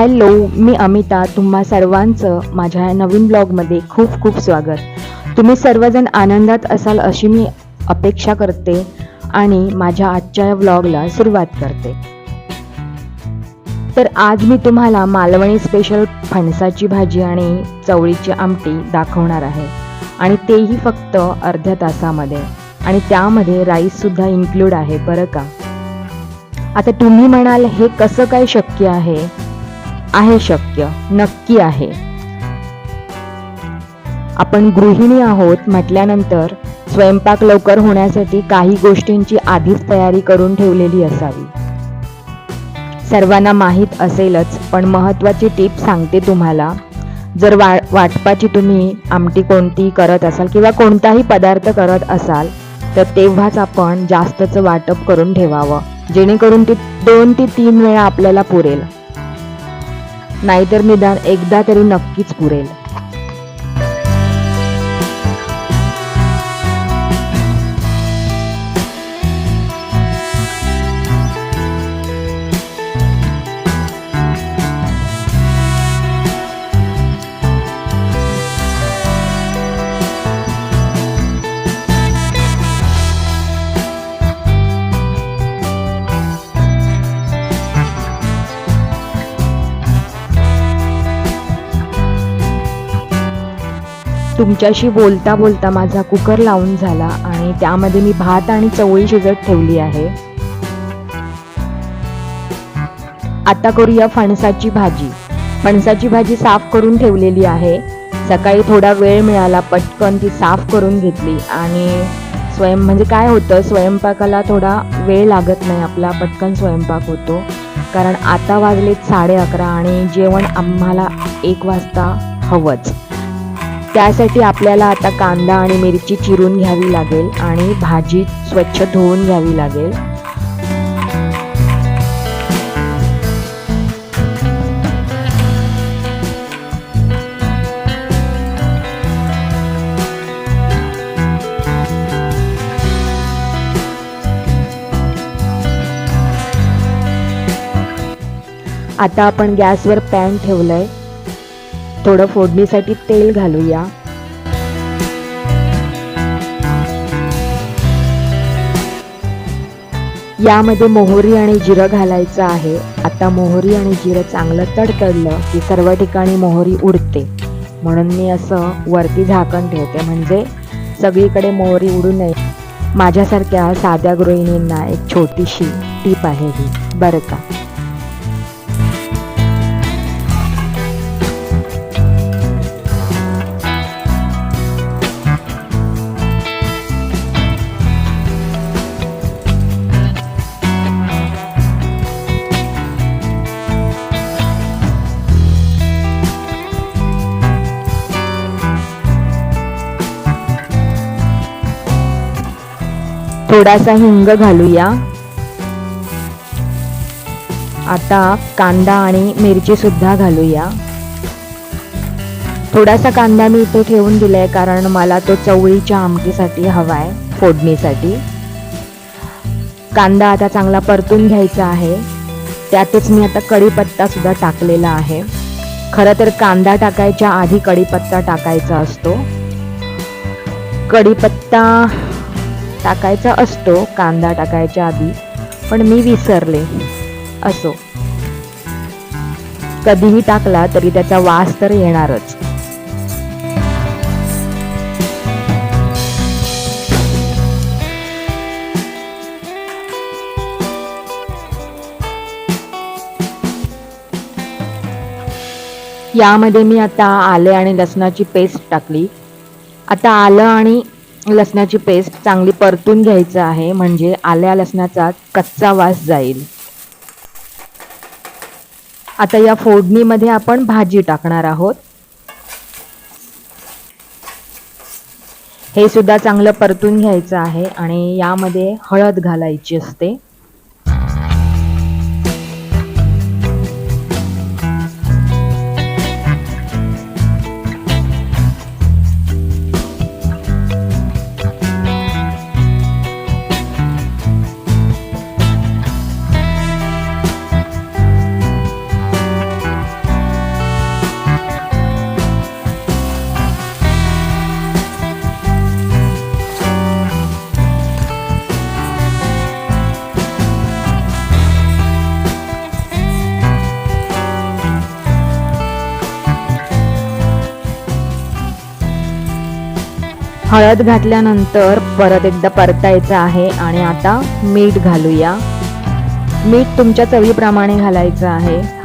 Hello मी अमिता. तुम्हा सर्वांचं माझ्या नवीन ब्लॉगमध्ये खूप खूप स्वागत. तुम्ही सर्वजण आनंदात असाल अशी मी अपेक्षा करते आणि माझ्या आजच्या या ब्लॉगला सुरुवात करते. तर आज मी तुम्हाला मालवणी स्पेशल फणसाची भाजी आणि चवळीची आमटी दाखवणार आहे. आणि तेही फक्त अर्ध्या तासामध्ये. आणि त्यामध्ये राईससुद्धा इन्क्लूड आहे बरं का? आता तुम्ही म्हणाल हे कसं काय शक्य आहे? आहे शक्य नक्की आहे. आपण गृहिणी आहोत म्हटल्यानंतर स्वयंपाक लवकर होण्यासाठी काही गोष्टींची आधीच तयारी करून ठेवलेली असावी. सर्वांना माहीत असेलच पण महत्त्वाची टीप सांगते तुम्हाला. जर वा वाटपाची तुम्ही आमटी कोणती करत असाल किंवा कोणताही पदार्थ करत असाल तर तेव्हाच आपण जास्तचं वाटप करून ठेवावं. जेणेकरून ती दोन ते तीन वेळा आपल्याला पुरेल. नाहीतर निदान एकदा तरी नक्कीच पुरेल. तुमच्याशी बोलता बोलता माझा कुकर लावून झाला आणि त्यामध्ये मी भात आणि चवळी शिजत ठेवली आहे. आता करूया फणसाची भाजी. फणसाची भाजी साफ करून ठेवलेली आहे. सकाळी थोडा वेळ मिळाला पटकन ती साफ करून घेतली आणि स्वयं म्हणजे काय होतं स्वयंपाकाला थोडा वेळ लागत नाही आपला पटकन स्वयंपाक होतो. कारण आता वाजलेत साडे अकरा आणि जेवण आम्हाला एक वाजता हवंच. त्यासाठी आपल्याला आता कांदा आणि मिरची चिरून घ्यावी लागेल आणि भाजी स्वच्छ धुवून घ्यावी लागेल. आता आपण गॅसवर पॅन ठेवलं आहे थोडं फोडणीसाठी तेल घालूया. यामध्ये मोहरी आणि जिरं घालायचं आहे. आता मोहरी आणि जिरं चांगलं तडतडलं की सर्व ठिकाणी मोहरी उडते. म्हणून मी असं वरती झाकण ठेवते. म्हणजे सगळीकडे मोहरी उडू नये. माझ्यासारख्या साध्या गृहिणींना एक छोटीशी टीप आहे ही. बरं का? थोडासा हिंग घालूया. आता कांदा आणि मिरची सुद्धा घालूया. थोडासा कांदा मी इथे ठेवून दिलाय कारण मला तो चवळीच्या आमटीसाठी हवाय फोडणीसाठी. कांदा आता चांगला परतून घ्यायचा आहे. त्यातच मी आता कढीपत्ता सुद्धा टाकलेला आहे. खरं तर कांदा टाकायच्या आधी कढीपत्ता टाकायचा असतो. कढीपत्ता टाकायचा असतो कांदा टाकायच्या आधी. पण मी विसरले. असो. कधीही टाकला तरी त्याचा वास तर येणारच. यामध्ये मी आता आले आणि लसणाची पेस्ट टाकली. आता आलं आणि लसणाची पेस्ट चांगली परतून घ्यायचं आहे. म्हणजे आल्या लसणाचा कच्चा वास जाईल. आता या फोडणीमध्ये आपण भाजी टाकणार आहोत. हे सुद्धा चांगलं परतून घ्यायचं आहे आणि यामध्ये हळद घालायची असते. हळद घातल्यानंतर परत एकदा परतायचं आहे आणि आता मीठ घालूया. मीठ तुमच्या चवीप्रमाणे घालायचं आहे.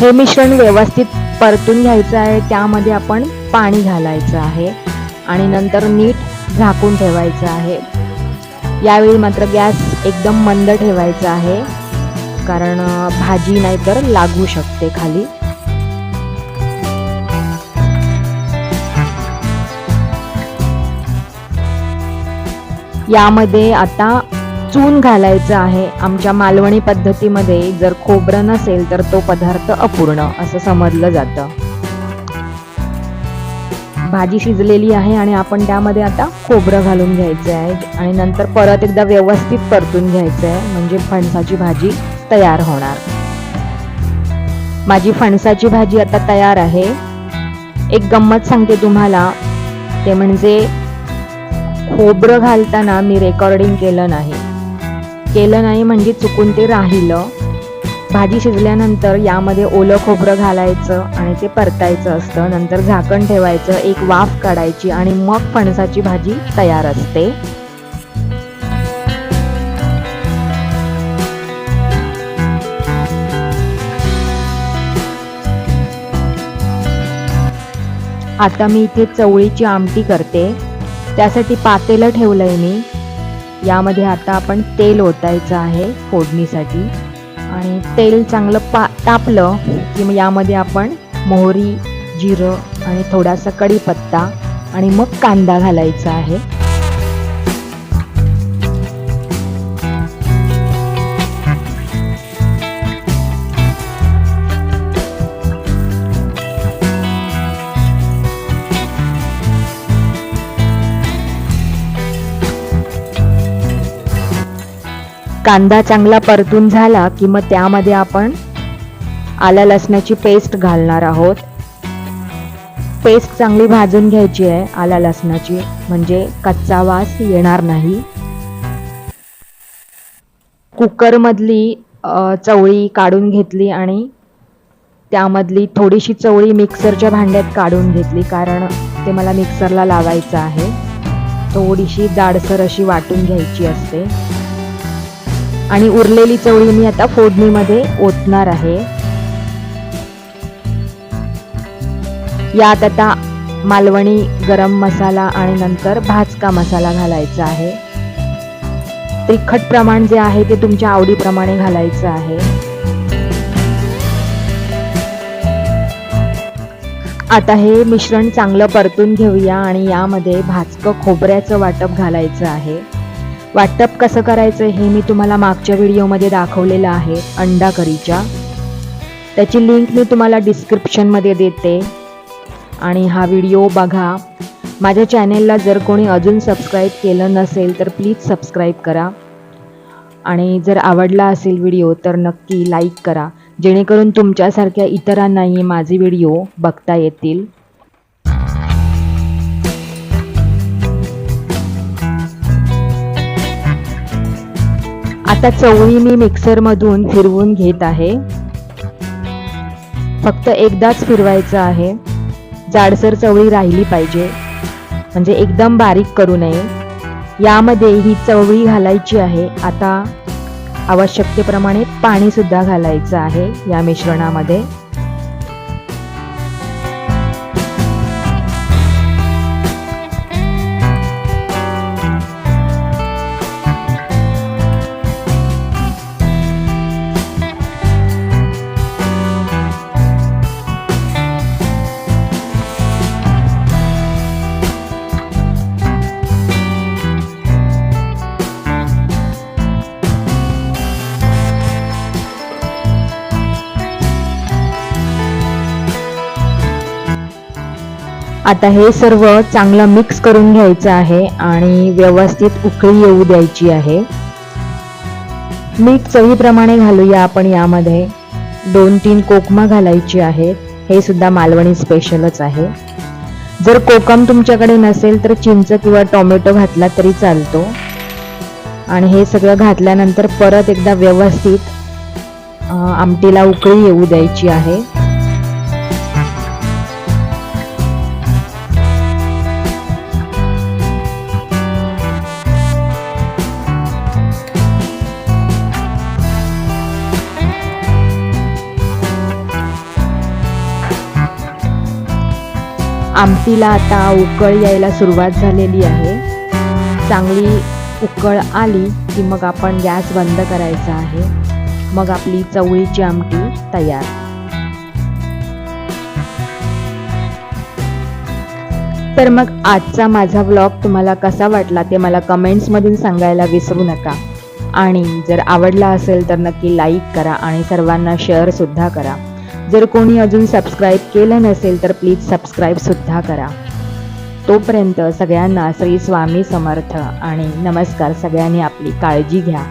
हे मिश्रण व्यवस्थित परतून घ्यायचं आहे. त्यामध्ये आपण पाणी घालायचं आहे. आणि नंतर नीट झाकून ठेवायचं आहे. यावेळी मात्र गॅस एकदम मंद ठेवायचा आहे. कारण भाजी नाहीतर लागू शकते खाली. यामध्ये आता चून घालायचं आहे. आमच्या मालवणी पद्धतीमध्ये जर खोबरं नसेल तर तो पदार्थ अपूर्ण असं समजलं जातं. भाजी शिजलेली आहे आणि आपण त्यामध्ये आता खोबरं घालून घ्यायचं आहे. आणि नंतर परत एकदा व्यवस्थित परतून घ्यायचं आहे. म्हणजे फणसाची भाजी तयार होणार. माझी फणसाची भाजी आता तयार आहे. एक गंमत सांगते तुम्हाला. ते म्हणजे खोबरं घालताना मी रेकॉर्डिंग केलं नाही. केलं नाही म्हणजे चुकून ते राहिलं. भाजी शिजल्यानंतर यामध्ये ओलं खोबरं घालायचं आणि ते परतायचं असतं. नंतर झाकण ठेवायचं एक वाफ काढायची आणि मग फणसाची भाजी तयार असते. आता मी इथे चवळीची आमटी करते. त्यासाठी पातेलं ठेवलंय मी. यामध्ये आता आपण तेल ओतायचं आहे फोडणीसाठी. आणि तेल चांगलं पा तापलं की मग यामध्ये आपण मोहरी जिरं आणि थोडासा कढीपत्ता आणि मग कांदा घालायचा आहे. कांदा चांगला परतून झाला की मग त्यामध्ये आपण आला लसणाची पेस्ट घालणार आहोत. पेस्ट चांगली भाजून घ्यायची आहे आला लसणाची. म्हणजे कच्चा वास येणार नाही. कुकरमधली चवळी काढून घेतली आणि त्यामधली थोडीशी चवळी मिक्सरच्या भांड्यात काढून घेतली कारण ते मला मिक्सरला लावायचं आहे. थोडीशी जाडसर अशी वाटून घ्यायची असते. आणि उरलेली चवळी मी आता फोडणीमध्ये ओतणार आहे. यात आता मालवणी गरम मसाला आणि नंतर भाजका मसाला घालायचा आहे. तिखट प्रमाण जे आहे ते तुमच्या आवडीप्रमाणे घालायचं आहे. आता हे मिश्रण चांगलं परतून घेऊया आणि यामध्ये भाजकं खोबऱ्याचं वाटप घालायचं आहे. वाटप कसं करायचं हे मी तुम्हाला मागच्या व्हिडिओमध्ये दाखवलेलं आहे अंडा करीच्या त्याची लिंक मी तुम्हाला डिस्क्रिप्शनमध्ये देते. आणि हा व्हिडिओ बघा. माझ्या चॅनेलला जर कोणी अजून सबस्क्राईब केलं नसेल तर प्लीज सबस्क्राईब करा. आणि जर आवडला असेल व्हिडिओ तर नक्की लाईक करा. जेणेकरून तुमच्यासारख्या इतरांनाही माझे व्हिडिओ बघता येतील. आता चवळी मी मिक्सरमधून फिरवून घेत आहे. फक्त एकदाच फिरवायचं आहे. जाडसर चवळी राहिली पाहिजे. म्हणजे एकदम बारीक करू नये. यामध्ये ही चवळी घालायची आहे. आता आवश्यकतेप्रमाणे पाणीसुद्धा घालायचं आहे या मिश्रणामध्ये. आता हे सर्व चांगलं मिक्स करून घ्यायचं आहे आणि व्यवस्थित उकळी येऊ द्यायची आहे. मीठ चवीप्रमाणे घालूया आपण यामध्ये. दोन तीन कोकमा घालायची आहेत. हे सुद्धा मालवणी स्पेशलच आहे. जर कोकम तुमच्याकडे नसेल तर चिंच किंवा टोमॅटो घातला तरी चालतो. आणि हे सगळं घातल्यानंतर परत एकदा व्यवस्थित आमटीला उकळी येऊ द्यायची आहे. आमटीला आता उकळ यायला सुरुवात झालेली आहे. चांगली उकळ आली की मग आपण गॅस बंद करायचा आहे. मग आपली चवळीची आमटी तयार. तर मग आजचा माझा व्लॉग तुम्हाला कसा वाटला ते मला कमेंट्समधून सांगायला विसरू नका. आणि जर आवडला असेल तर नक्की लाईक करा आणि सर्वांना शेअरसुद्धा करा. जर कोणी अजून सबस्क्राईब केलं नसेल तर प्लीज सबस्क्राईब सुद्धा करा. तोपर्यंत सगळ्यांना श्री स्वामी समर्थ आणि नमस्कार. सगळ्यांनी आपली काळजी घ्या.